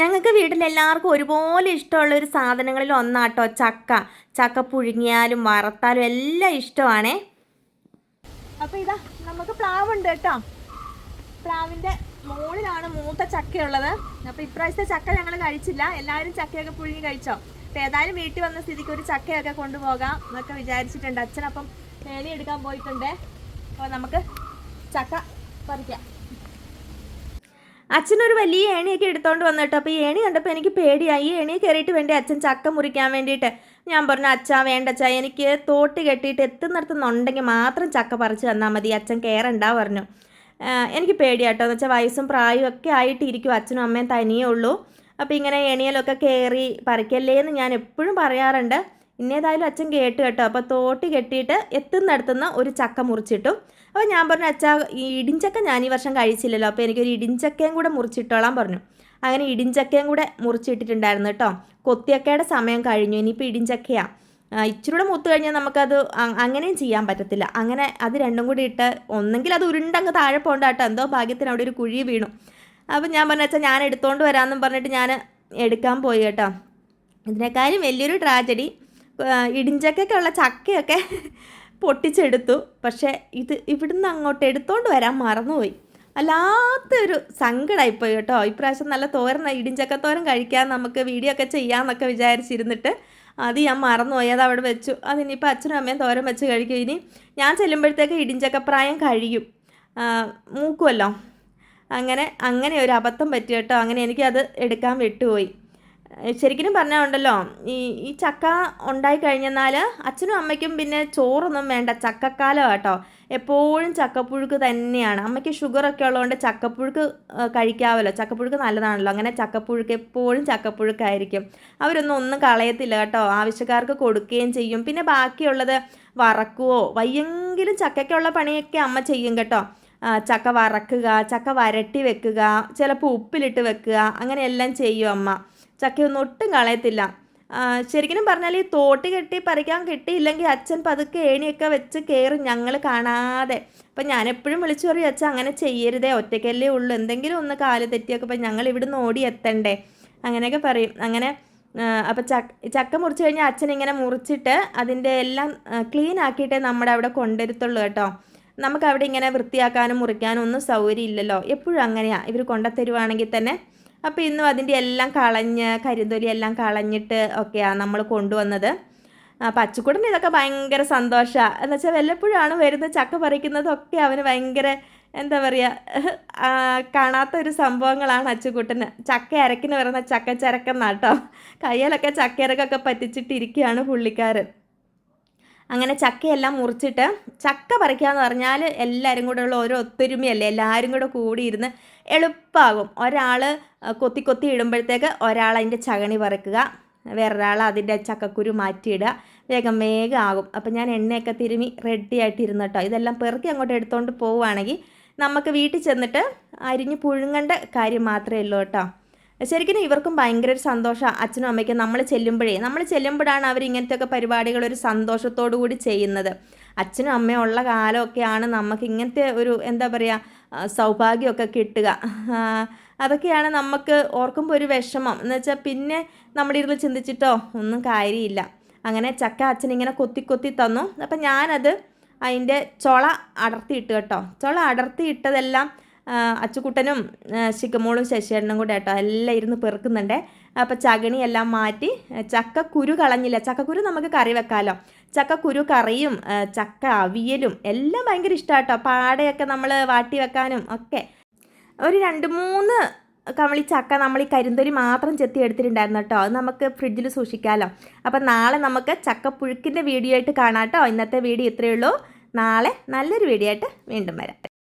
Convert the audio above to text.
ഞങ്ങൾക്ക് വീട്ടിൽ എല്ലാവർക്കും ഒരുപോലെ ഇഷ്ടമുള്ള ഒരു സാധനങ്ങളിൽ ഒന്നാട്ടോ ചക്ക. ചക്ക പുഴുങ്ങിയാലും വറുത്താലും എല്ലാം ഇഷ്ടമാണേ. അപ്പോൾ ഇതാ നമുക്ക് പ്ലാവ് ഉണ്ട് കേട്ടോ. പ്ലാവിന്റെ മുകളിലാണ് മൂത്ത ചക്കയുള്ളത്. അപ്പോൾ ഇപ്രാവശ്യത്തെ ചക്ക ഞങ്ങൾ കഴിച്ചില്ല. എല്ലാവരും ചക്കയൊക്കെ പുഴുങ്ങി കഴിച്ചോ? അപ്പോൾ ഏതായാലും വീട്ടിൽ വന്ന സ്ഥിതിക്ക് ഒരു ചക്കയൊക്കെ കൊണ്ടുപോകാം എന്നൊക്കെ വിചാരിച്ചിട്ടുണ്ട്. അച്ഛനപ്പം തേനി എടുക്കാൻ പോയിട്ടുണ്ട്. അപ്പോൾ നമുക്ക് ചക്ക പറിക്കാം. അച്ഛനൊരു വലിയ ഏണിയൊക്കെ എടുത്തോണ്ട് വന്നിട്ട് അപ്പോൾ ഈ ഏണി കണ്ടപ്പോൾ എനിക്ക് പേടിയായി. ഈ ഏണിയെ കയറിയിട്ട് വേണ്ടി അച്ഛൻ ചക്ക മുറിക്കാൻ വേണ്ടിയിട്ട് ഞാൻ പറഞ്ഞു അച്ഛാ വേണ്ട അച്ഛാ എനിക്ക് തോട്ട് കെട്ടിയിട്ട് എത്തുന്നിടത്തുനിന്നുണ്ടെങ്കിൽ മാത്രം ചക്ക പറിച്ചു തന്നാൽ മതി. അച്ഛൻ കയറണ്ട പറഞ്ഞു. എനിക്ക് പേടിയാട്ടോ. എന്ന് വെച്ചാൽ വയസ്സും പ്രായവും ഒക്കെ ആയിട്ട് ഇരിക്കും അച്ഛനും അമ്മയും തനിയേ ഉള്ളൂ. അപ്പോൾ ഇങ്ങനെ എണിയലൊക്കെ കയറി പറിക്കല്ലേ എന്ന് ഞാൻ എപ്പോഴും പറയാറുണ്ട്. ഇന്നേതായാലും അച്ഛൻ കേട്ട് കേട്ടോ. അപ്പോൾ തോട്ടി കെട്ടിയിട്ട് എത്തുന്നിടത്തുനിന്ന് ഒരു ചക്ക മുറിച്ചിട്ടു. അപ്പോൾ ഞാൻ പറഞ്ഞു അച്ഛാ ഈ ഇടിഞ്ചക്ക ഞാൻ ഈ വർഷം കഴിച്ചില്ലല്ലോ. അപ്പോൾ എനിക്കൊരു ഇടിഞ്ചക്കയും കൂടെ മുറിച്ചിട്ടോളാം പറഞ്ഞു. അങ്ങനെ ഇടിഞ്ചക്കയും കൂടെ മുറിച്ചിട്ടിട്ടുണ്ടായിരുന്നു കേട്ടോ. കൊത്തിയക്കയുടെ സമയം കഴിഞ്ഞു. ഇനിയിപ്പോൾ ഇടിഞ്ചക്കയാണ് ഇച്ചിരൂടെ മൂത്ത് കഴിഞ്ഞാൽ നമുക്കത് അങ്ങനെയും ചെയ്യാൻ പറ്റത്തില്ല. അങ്ങനെ അത് രണ്ടും കൂടി ഇട്ട് ഒന്നെങ്കിൽ അത് ഉരുണ്ടങ്ങ് താഴെ പോകണ്ട എന്തോ ഭാഗ്യത്തിന് അവിടെ ഒരു കുഴി വീണു. അപ്പം ഞാൻ പറഞ്ഞ വെച്ചാൽ ഞാൻ എടുത്തുകൊണ്ട് വരാമെന്നും പറഞ്ഞിട്ട് ഞാൻ എടുക്കാൻ പോയി കേട്ടോ. ഇതിനേക്കാളും വലിയൊരു ട്രാജഡി ഇടിഞ്ചക്കൊക്കെ ഉള്ള ചക്കയൊക്കെ പൊട്ടിച്ചെടുത്തു. പക്ഷേ ഇത് ഇവിടുന്ന് അങ്ങോട്ട് എടുത്തോണ്ട് വരാൻ മറന്നുപോയി. അല്ലാത്തൊരു സങ്കടമായിപ്പോയി കേട്ടോ. ഇപ്രാവശ്യം നല്ല തോരൻ ഇടിഞ്ചക്കത്തോരൻ കഴിക്കാൻ നമുക്ക് വീഡിയോ ഒക്കെ ചെയ്യാമെന്നൊക്കെ വിചാരിച്ചിരുന്നിട്ട് അത് ഞാൻ മറന്നുപോയി. അത് അവിടെ വെച്ചു. അതിനിപ്പോൾ അച്ഛനും അമ്മയും തോരൻ വെച്ച് കഴിക്കും. ഇനി ഞാൻ ചെല്ലുമ്പോഴത്തേക്ക് ഇടിഞ്ചക്കപ്രായം കഴിയും. മൂക്കുമല്ലോ അങ്ങനെ അങ്ങനെ ഒരു അബദ്ധം പറ്റി കേട്ടോ. അങ്ങനെ എനിക്കത് എടുക്കാൻ വിട്ടുപോയി. ശരിക്കും പറഞ്ഞുണ്ടല്ലോ ഈ ഈ ചക്ക ഉണ്ടായി കഴിഞ്ഞെന്നാൽ അച്ഛനും അമ്മയ്ക്കും പിന്നെ ചോറൊന്നും വേണ്ട ചക്കക്കാലം കേട്ടോ എപ്പോഴും ചക്കപ്പുഴുക്ക് തന്നെയാണ്. അമ്മയ്ക്ക് ഷുഗറൊക്കെ ഉള്ളതുകൊണ്ട് ചക്കപ്പുഴുക്ക് കഴിക്കാമല്ലോ ചക്കപ്പുഴുക്ക് നല്ലതാണല്ലോ. അങ്ങനെ ചക്കപ്പുഴുക്ക് എപ്പോഴും ചക്കപ്പുഴുക്കായിരിക്കും. അവരൊന്നും ഒന്നും കളയത്തില്ല കേട്ടോ. ആവശ്യക്കാർക്ക് കൊടുക്കുകയും ചെയ്യും. പിന്നെ ബാക്കിയുള്ളത് വറക്കുവോ? വയ്യെങ്കിലും ചക്കയ്ക്കുള്ള പണിയൊക്കെ അമ്മ ചെയ്യും കേട്ടോ. ചക്ക വറക്കുക ചക്ക വരട്ടി വെക്കുക ചിലപ്പോൾ ഉപ്പിലിട്ട് വെക്കുക അങ്ങനെയെല്ലാം ചെയ്യും അമ്മ. ചക്കയൊന്നും ഒട്ടും കളയത്തില്ല. ശരിക്കും പറഞ്ഞാൽ ഈ തോട്ടി കെട്ടി പറിക്കാൻ കിട്ടിയില്ലെങ്കിൽ അച്ഛൻ പതുക്കെ ഏണിയൊക്കെ വെച്ച് കയറും ഞങ്ങൾ കാണാതെ. അപ്പം ഞാൻ എപ്പോഴും വിളിച്ചു പറയും അച്ഛൻ അങ്ങനെ ചെയ്യരുതേ ഒറ്റയ്ക്കല്ലേ ഉള്ളൂ. എന്തെങ്കിലും ഒന്ന് കാൽ തെറ്റിയൊക്കെ ഇപ്പം ഞങ്ങൾ ഇവിടുന്ന് ഓടി എത്തണ്ടേ? അങ്ങനെയൊക്കെ പറയും. അങ്ങനെ അപ്പം ചക്ക ചക്ക മുറിച്ച് കഴിഞ്ഞാൽ അച്ഛൻ ഇങ്ങനെ മുറിച്ചിട്ട് അതിന്റെ എല്ലാം ക്ലീൻ ആക്കിയിട്ടേ നമ്മുടെ അവിടെ കൊണ്ടുവരത്തുള്ളൂ കേട്ടോ. നമുക്ക് അവിടെ ഇങ്ങനെ വൃത്തിയാക്കാനും മുറിക്കാനും ഒന്നും സൗകര്യം ഇല്ലല്ലോ എപ്പോഴും അങ്ങനെയാണ് ഇവർ കൊണ്ടുത്തരുവാണെങ്കിൽ തന്നെ അപ്പോൾ ഇന്നും അതിന്റെ എല്ലാം കളഞ്ഞ് കരിന്തൊലി എല്ലാം കളഞ്ഞിട്ട് ഒക്കെയാണ് നമ്മൾ കൊണ്ടുവന്നത്. പച്ചക്കുടന് ഇതൊക്കെ ഭയങ്കര സന്തോഷമാണ് എന്ന് വെച്ചാൽ വല്ലപ്പോഴാണ് വരുന്നത് ചക്ക പറിക്കുന്നതൊക്കെ അവന് ഭയങ്കര എന്താ പറയുക കാണാത്ത ഒരു സംഭവങ്ങളാണ് അച്ചുകൂട്ടന് ചക്ക അരക്കിന് വരുന്ന ചക്ക ചരക്കെന്നാട്ടോ കയ്യിലൊക്കെ ചക്കയിറക്കൊക്കെ പറ്റിച്ചിട്ടിരിക്കുകയാണ് പുള്ളിക്കാരൻ. അങ്ങനെ ചക്കയെല്ലാം മുറിച്ചിട്ട് ചക്ക പറിക്കുക എന്ന് പറഞ്ഞാൽ എല്ലാവരും കൂടെ ഉള്ള ഓരോ ഒത്തൊരുമയല്ലേ? എല്ലാവരും കൂടെ കൂടിയിരുന്ന് എളുപ്പമാകും ഒരാൾ കൊത്തി കൊത്തി ഇടുമ്പോഴത്തേക്ക് ഒരാൾ അതിന്റെ ചകണി പറിക്കുക വേറൊരാൾ അതിന്റെ ചക്കക്കുരു മാറ്റിയിടുക വേഗം വേഗം ആകും. അപ്പം ഞാൻ എണ്ണയൊക്കെ തിരുമി റെഡി ആയിട്ടിരുന്നു കേട്ടോ. ഇതെല്ലാം പെറുക്കി അങ്ങോട്ട് എടുത്തുകൊണ്ട് പോവുകയാണെങ്കിൽ നമുക്ക് വീട്ടിൽ ചെന്നിട്ട് അരിഞ്ഞ് പുഴുങ്ങേണ്ട കാര്യം മാത്രമേ ഉള്ളൂ കേട്ടോ. ശരിക്കും ഇവർക്കും ഭയങ്കര ഒരു സന്തോഷം അച്ഛനും അമ്മയ്ക്കും നമ്മൾ ചെല്ലുമ്പോഴേ നമ്മൾ ചെല്ലുമ്പോഴാണ് അവർ ഇങ്ങനത്തെയൊക്കെ പരിപാടികൾ ഒരു സന്തോഷത്തോടു കൂടി ചെയ്യുന്നത്. അച്ഛനും അമ്മയും ഉള്ള കാലമൊക്കെയാണ് നമുക്ക് ഇങ്ങനത്തെ ഒരു എന്താ പറയുക സൗഭാഗ്യമൊക്കെ കിട്ടുക. അതൊക്കെയാണ് നമുക്ക് ഓർക്കുമ്പോൾ ഒരു വിഷമം. എന്ന് വെച്ചാൽ പിന്നെ നമ്മുടെ ഇരുന്ന് ചിന്തിച്ചിട്ടോ ഒന്നും കാര്യമില്ല. അങ്ങനെ ചക്ക അച്ഛൻ ഇങ്ങനെ കൊത്തി കൊത്തി തന്നു. അപ്പം ഞാനത് അതിന്റെ ചൊള അടർത്തിയിട്ട് കേട്ടോ ചൊള അടർത്തിയിട്ടതെല്ലാം അച്ചുക്കുട്ടനും ശിഖമോളും ശശിയേട്ടനും കൂടെ കേട്ടോ എല്ലാം ഇരുന്ന് പെറുക്കുന്നുണ്ട്. അപ്പോൾ ചകണിയെല്ലാം മാറ്റി ചക്ക കുരു കളഞ്ഞില്ല. ചക്കക്കുരു നമുക്ക് കറി വെക്കാമല്ലോ ചക്കക്കുരു കറിയും ചക്ക അവിയലും എല്ലാം ഭയങ്കര ഇഷ്ടമാട്ടോ പാടയൊക്കെ നമ്മൾ വാട്ടി വെക്കാനും ഒക്കെ. ഒരു രണ്ട് മൂന്ന് കമളി ചക്ക നമ്മൾ ഈ കരിന്തൊലി മാത്രം ചെത്തി എടുത്തിട്ടുണ്ടായിരുന്നു കേട്ടോ. അത് നമുക്ക് ഫ്രിഡ്ജിൽ സൂക്ഷിക്കാമല്ലോ അപ്പം നാളെ നമുക്ക് ചക്കപ്പുഴുക്കിന്റെ വീഡിയോ ആയിട്ട് കാണാം കേട്ടോ. ഇന്നത്തെ വീഡിയോ ഇത്രയേ ഉള്ളൂ. നാളെ നല്ലൊരു വീഡിയോ ആയിട്ട് വീണ്ടും വരാം.